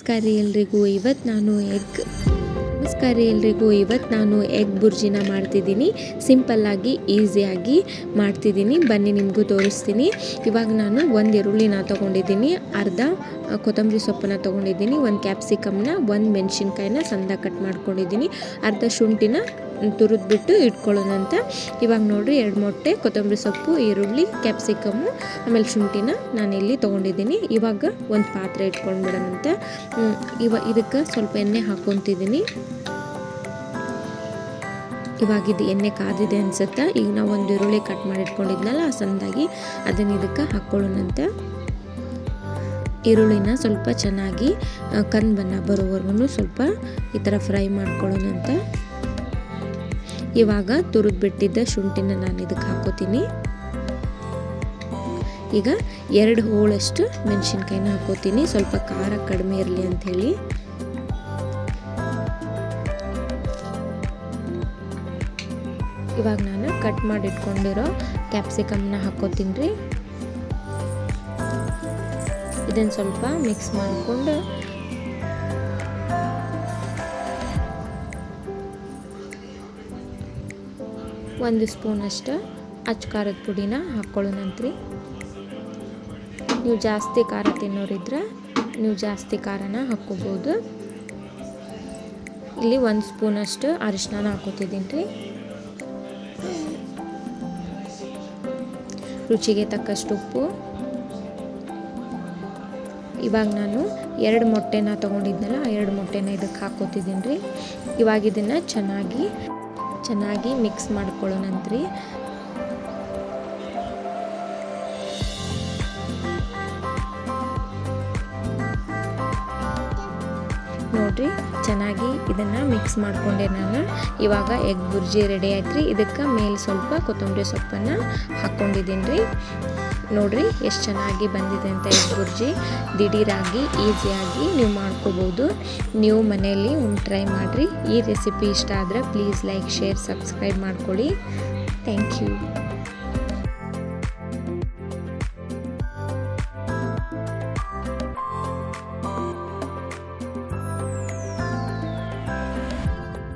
ನಮಸ್ಕಾರ ಎಲ್ರಿಗೂ. ಇವತ್ತು ನಾನು ಎಗ್ ನಮಸ್ಕಾರ ಎಲ್ರಿಗೂ. ಇವತ್ತು ನಾನು ಎಗ್ ಬುರ್ಜಿನ ಮಾಡ್ತಿದ್ದೀನಿ. ಸಿಂಪಲ್ಲಾಗಿ ಈಸಿಯಾಗಿ ಮಾಡ್ತಿದ್ದೀನಿ. ಬನ್ನಿ, ನಿಮಗೂ ತೋರಿಸ್ತೀನಿ. ಇವಾಗ ನಾನು ಒಂದು ಈರುಳ್ಳಿನ ತೊಗೊಂಡಿದ್ದೀನಿ. ಅರ್ಧ ಕೊತ್ತಂಬರಿ ಸೊಪ್ಪನ್ನ ತೊಗೊಂಡಿದ್ದೀನಿ. ಒಂದು ಕ್ಯಾಪ್ಸಿಕಮ್ನ ಒಂದು ಮೆಣಸಿನ್ಕಾಯಿನ ಸಂದ ಕಟ್ ಮಾಡ್ಕೊಂಡಿದ್ದೀನಿ. ಅರ್ಧ ಶುಂಠಿನ ತುರಿದ್ಬಿಟ್ಟು ಇಟ್ಕೊಳ್ಳೋಣಂತ ಇವಾಗ ನೋಡಿರಿ ಎರಡು ಮೊಟ್ಟೆ, ಕೊತ್ತಂಬರಿ ಸೊಪ್ಪು, ಈರುಳ್ಳಿ ಕ್ಯಾಪ್ಸಿಕಮ್ಮು ಆಮೇಲೆ ಶುಂಠಿನ ನಾನು ಇಲ್ಲಿ ತೊಗೊಂಡಿದ್ದೀನಿ. ಇವಾಗ ಒಂದು ಪಾತ್ರೆ ಇಟ್ಕೊಂಡ್ಬಿಡೋಣಂತ ಇವ ಇದಕ್ಕೆ ಸ್ವಲ್ಪ ಎಣ್ಣೆ ಹಾಕೊತಿದ್ದೀನಿ ಇವಾಗ ಇದು ಎಣ್ಣೆ ಕಾದಿದೆ ಅನ್ಸುತ್ತೆ? ಈಗ ನಾವು ಒಂದು ಈರುಳ್ಳಿ ಕಟ್ ಮಾಡಿ ಇಟ್ಕೊಂಡಿದ್ನಲ್ಲ ಸಣ್ಣದಾಗಿ ಅದನ್ನು ಇದಕ್ಕೆ ಹಾಕ್ಕೊಳ್ಳೋಣಂತ ಈರುಳ್ಳಿನ ಸ್ವಲ್ಪ ಚೆನ್ನಾಗಿ ಕಂದು ಬಣ್ಣ ಬರೋವರೆಗೂ ಸ್ವಲ್ಪ ಈ ಥರ ಫ್ರೈ ಮಾಡ್ಕೊಳ್ಳೋಣಂತ ಇವಾಗ ತುರಿದು ಬಿಟ್ಟಿದ್ದ ಶುಂಠಿನ ನಾನು ಇದಕ್ಕೆ ಹಾಕೋತೀನಿ. ಈಗ ಎರಡು ಹೋಳಷ್ಟು ಮೆಣಸಿನ್ಕಾಯಿನ ಹಾಕೋತೀನಿ. ಸ್ವಲ್ಪ ಖಾರ ಕಡಿಮೆ ಇರಲಿ ಅಂಥೇಳಿ ಇವಾಗ ನಾನು ಕಟ್ ಮಾಡಿ ಇಟ್ಕೊಂಡಿರೋ ಕ್ಯಾಪ್ಸಿಕಮ್ನ ಹಾಕೋತೀನಿ ರೀ. ಇದನ್ನು ಸ್ವಲ್ಪ ಮಿಕ್ಸ್ ಮಾಡಿಕೊಂಡು ಒಂದು ಸ್ಪೂನಷ್ಟು ಅಚ್ಚ ಖಾರದ ಪುಡಿನ ಹಾಕ್ಕೊಳ್ಳೋಣಂತ್ರಿ ನೀವು ಜಾಸ್ತಿ ಖಾರ ತಿನ್ನೋರಿದ್ರೆ ನೀವು ಜಾಸ್ತಿ ಖಾರನ ಹಾಕ್ಕೋಬೋದು. ಇಲ್ಲಿ ಒಂದು ಸ್ಪೂನಷ್ಟು ಅರಿಶಿನ ಹಾಕೋತಿದ್ದೀನಿ ರೀ ರುಚಿಗೆ ತಕ್ಕಷ್ಟು ಉಪ್ಪು. ಇವಾಗ ನಾನು ಎರಡು ಮೊಟ್ಟೆನ ಆ ಎರಡು ಮೊಟ್ಟೆನ ಇದಕ್ಕೆ ಹಾಕೋತಿದ್ದೀನಿ ರೀ ಇವಾಗ ಇದನ್ನು ಚೆನ್ನಾಗಿ ಚೆನ್ನಾಗಿ ಮಿಕ್ಸ್ ಮಾಡ್ಕೊಳ್ಳೋಣಂತ್ರಿ ನೋಡ್ರಿ, ಚೆನ್ನಾಗಿ ಇದನ್ನು ಮಿಕ್ಸ್ ಮಾಡಿಕೊಂಡೆ ನಾನು. ಇವಾಗ ಎಗ್ ಬುರ್ಜಿ ರೆಡಿ ಆಯ್ತು ರೀ ಇದಕ್ಕೆ ಮೇಲೆ ಸ್ವಲ್ಪ ಕೊತ್ತಂಬರಿ ಸೊಪ್ಪನ್ನು ಹಾಕ್ಕೊಂಡಿದ್ದೀನಿ ರೀ. ನೋಡ್ರಿ, ಎಷ್ಟು ಚೆನ್ನಾಗಿ ಬಂದಿದೆ ಅಂತ ಈ ದಿಢೀರಾಗಿ, ಈಸಿಯಾಗಿ ನೀವು ಮಾಡ್ಕೋಬೋದು. ನೀವು ಮನೆಯಲ್ಲಿ ಒಂದು ಟ್ರೈ ಮಾಡಿರಿ. ಈ ರೆಸಿಪಿ ಇಷ್ಟ ಆದರೆ ಪ್ಲೀಸ್ ಲೈಕ್, ಶೇರ್, ಸಬ್ಸ್ಕ್ರೈಬ್ ಮಾಡ್ಕೊಳ್ಳಿ. Thank you.